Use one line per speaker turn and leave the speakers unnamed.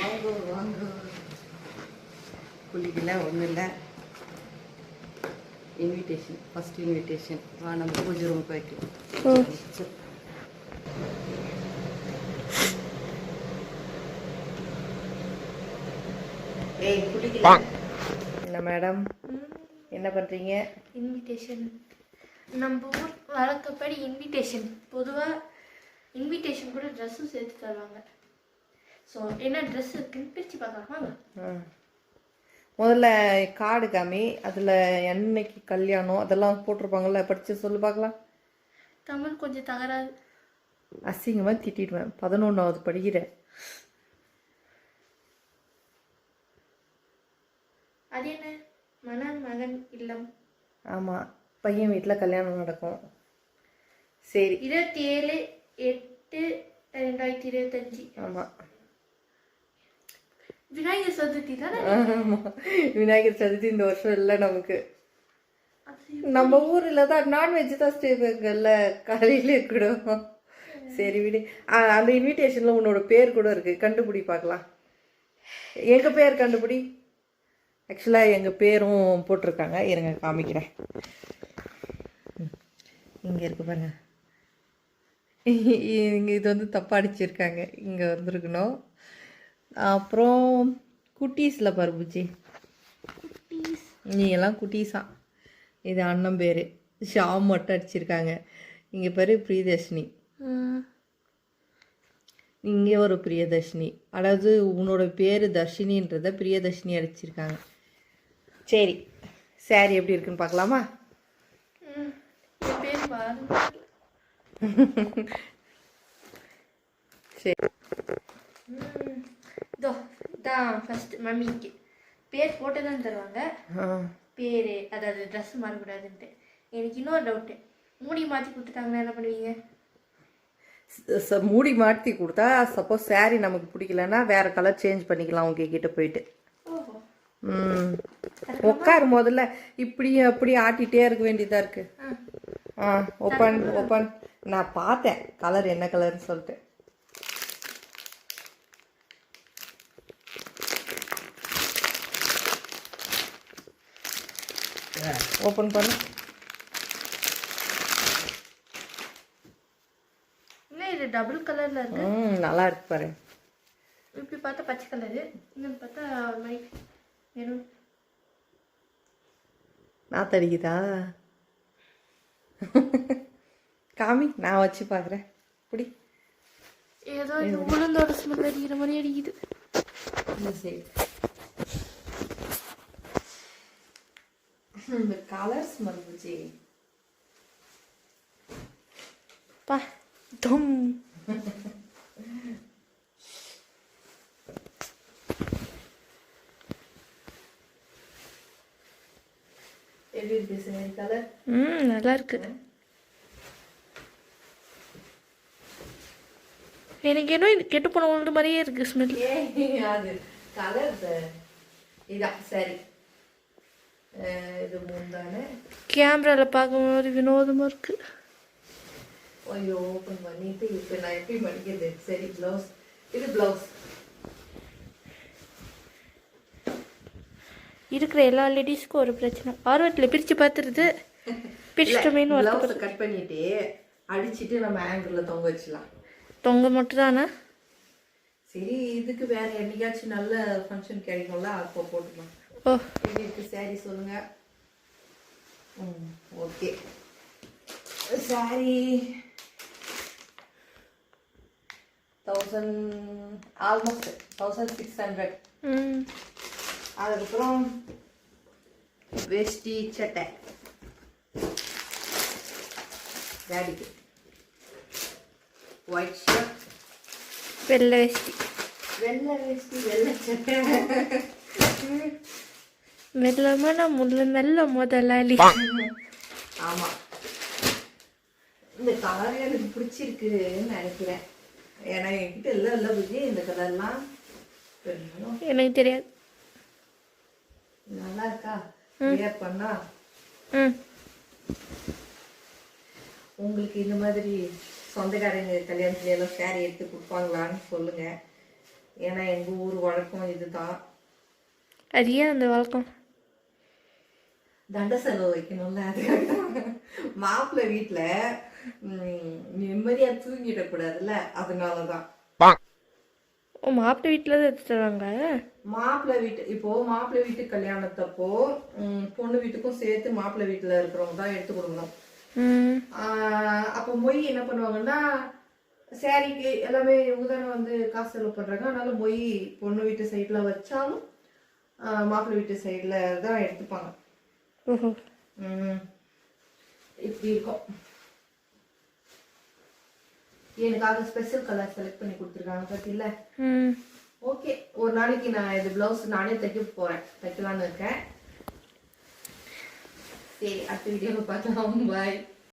வாங்க வாங்க. குளிக்கலாம் ஒன்றும் இல்லை. இன்விடேஷன் ஃபர்ஸ்ட் இன்விடேஷன் வா நம்ம பூஜை ரூம். சரி. ஏய் குளிக்கலாம் என்ன மேடம்? என்ன பண்ணுறீங்க
இன்விடேஷன் நம்ம ஊர் வழக்கப்படி இன்விடேஷன் பொதுவாக இன்விடேஷன் கூட ட்ரெஸ்ஸும் சேர்த்து தருவாங்க. ஸோ என்ன ட்ரெஸ் இருக்குன்னு பிரித்து பார்க்கலாமா
முதல்ல கார்டு காமி அதில் என்னைக்கு கல்யாணம் அதெல்லாம் போட்டிருப்பாங்கல்ல படித்து சொல்லு பார்க்கலாம்.
தமிழ் கொஞ்சம் தகராறு.
அசிங்கமாக திட்டிடுவேன். பதினொன்றாவது படிக்கிறேன்
அது என்ன? மண மகன் இல்லம்.
ஆமாம் பையன் வீட்டில் கல்யாணம் நடக்கும். சரி.
இருபத்தி ஏழு எட்டு ரெண்டாயிரத்தி இருபத்தஞ்சி.
ஆமாம்
விநாயகர் சதுர்த்தி தானே?
விநாயகர் சதுர்த்தி இந்த வருஷம் இல்லை நமக்கு. நம்ம ஊரில் தான் நான்வெஜ் தான் செய்வாங்கல்ல காலையிலே கூட. சரி விடு. அந்த இன்விடேஷனில் உன்னோட பேர் கூட இருக்குது கண்டுபிடி பார்க்கலாம். எங்கள் பேர் கண்டுபிடி? ஆக்சுவலாக எங்கள் பேரும் போட்டிருக்காங்க. இருங்க காமிக்கிறேன். இங்கே இருக்கு பாருங்க. இங்கே இது வந்து தப்பாக அடிச்சிருக்காங்க. இங்கே வந்திருக்கணும். அப்புறம் குட்டீஸில் பாரு பூச்சி. நீ எல்லாம் குட்டீஸா. இது அண்ணன் பேர். ஷாம் மட்டும் அடிச்சிருக்காங்க. இங்கே பேர் பிரியதர்ஷினி. இங்கே ஒரு பிரியதர்ஷினி. அதாவது உன்னோட பேர் தர்ஷினின்றத பிரியதர்ஷினி அடிச்சிருக்காங்க. சரி. சாரி எப்படி இருக்குன்னு பார்க்கலாமா? சரி.
இதோ இதான் ஃபர்ஸ்ட் மம்மிக்கு. பேர் போட்டு தான் தருவாங்க பேர் அதாவது ட்ரெஸ் மாறக்கூடாதுன்ட்டு. எனக்கு இன்னொரு டவுட்டு மூடி மாற்றி கொடுத்துட்டாங்கன்னா என்ன பண்ணுவீங்க?
மூடி மாற்றி கொடுத்தா சப்போஸ் saree நமக்கு பிடிக்கலன்னா வேற கலர் சேஞ்ச் பண்ணிக்கலாம் உங்க கிட்ட போயிட்டு.
ஓஹோ.
ம். உட்காரு முதல்ல இப்படி அப்படி ஆட்டிகிட்டே இருக்க வேண்டியதா இருக்கு.
ஆ.
ஓப்பன் ஓப்பன் நான் பார்த்தேன் கலர் என்ன கலர்னு சொல்லிட்டு. ஓப்பன் பண்ணு.
இல்லை இது டபுள் கலரில் இருக்கு.
ம் நல்லா இருக்கு பாரு.
இப்படி பார்த்தா பச்சை கலரு இன்னொன்று பார்த்தா ஒரு மாதிரி வெறும்
நாத்தடிக்குதா காமி நான் வச்சு பார்க்குறேன். இப்படி
ஏதோ உளுந்தோட ஸ்மெல் அடிக்கிற மாதிரி அடிக்குது.
இந்த இந்த கலர்ஸ் மறந்துச்சு
பா தம்
எப்படி இருக்கு சார் கலர்
ம் நல்லா இருக்கு எனக்கு என்ன கெட்டு போன உளுந்து மாதிரியே இருக்கு ஸ்மெல்
அது கலர் இதான் சரி இது முந்தானே
கேமராவில் பார்க்கும்போது வினோதமாக இருக்கு
ஐயோ ஓப்பன் பண்ணிட்டு இப்போ நான் எப்படி மடிக்கிறது சரி ப்ளவுஸ் இது ப்ளவுஸ்
இருக்கிற எல்லா லேடிஸ்க்கும் ஒரு பிரச்சனை ஆர்வத்தில் பிரித்து பார்த்துருது பிரிச்சிட்டமேனு
ப்ளவுஸை கட் பண்ணிட்டு அடிச்சிட்டு நம்ம ஆங்கிளில் தொங்க வச்சிடலாம்
தொங்க மட்டும் தானே
சரி இதுக்கு வேற என்னைக்காச்சும் நல்ல ஃபங்க்ஷன் கிடைக்கும்ல அப்போ போட்டுக்கலாம் எப்படி இருக்கு சாரி சொல்லுங்க. ம் okay sorry thousand almost thousand six hundred அதுக்கப்புறம் வேஷ்டி சட்டை. டேடிக்கு ஒயிட் ஷர்ட்
வெள்ளை வேஷ்டி.
வெள்ளை வேஷ்டி வெள்ளை சட்டை.
மெல்லமான முல்ல மெல்ல முதலாளி
ஆமா. இந்த கலர் எனக்கு பிடிச்சிருக்குன்னு நினைக்கிறேன். ஏன்னா என்கிட்ட இல்லை இல்லை புஜி இந்த கலர்லாம்
எனக்கு தெரியாது.
நல்லா இருக்கா? வியர் பண்ணா? உங்களுக்கு இந்த மாதிரி சொந்தக்காரங்க கல்யாணத்துல எல்லாம் சேரீ எடுத்து கொடுப்பாங்களான்னு சொல்லுங்க. ஏன்னா எங்கள் ஊர் வழக்கம் இதுதான்.
அது ஏன் அந்த வழக்கம்?
தண்ட செலவு வைக்கணும்ல அதுக்காக. மாப்பிள்ளை வீட்டில் நிம்மதியாக தூங்கிடக்கூடாதுல்ல அதனால தான்
ஓ மாப்பிள்ளை வீட்டில் தான் எடுத்து தருவாங்க
மாப்பிள்ளை வீட்டு இப்போ மாப்பிள்ளை வீட்டு கல்யாணத்தப்போ பொண்ணு வீட்டுக்கும் சேர்த்து மாப்பிள்ளை வீட்டில் இருக்கிறவங்க தான் எடுத்து கொடுக்கணும். அப்போ மொய் என்ன பண்ணுவாங்கன்னா சாரிக்கு எல்லாமே இவங்க தானே வந்து காசு செலவு பண்ணுறாங்க அதனால மொய் பொண்ணு வீட்டு சைடில் வச்சாலும் மாப்பிள்ளை வீட்டு சைடில் தான் எடுத்துப்பாங்க. இப்படி இருக்கும். எனக்காக ஸ்பெஷல் கலர் செலக்ட் பண்ணி கொடுத்துருக்காங்க
ம்.
ஓகே ஒரு நாளைக்கு நான் இது ப்ளவுஸ் நானே தைக்க போகிறேன் தைக்கலான்னு இருக்கேன். சரி அடுத்த வீடியோவில் பார்க்கலாம். பாய்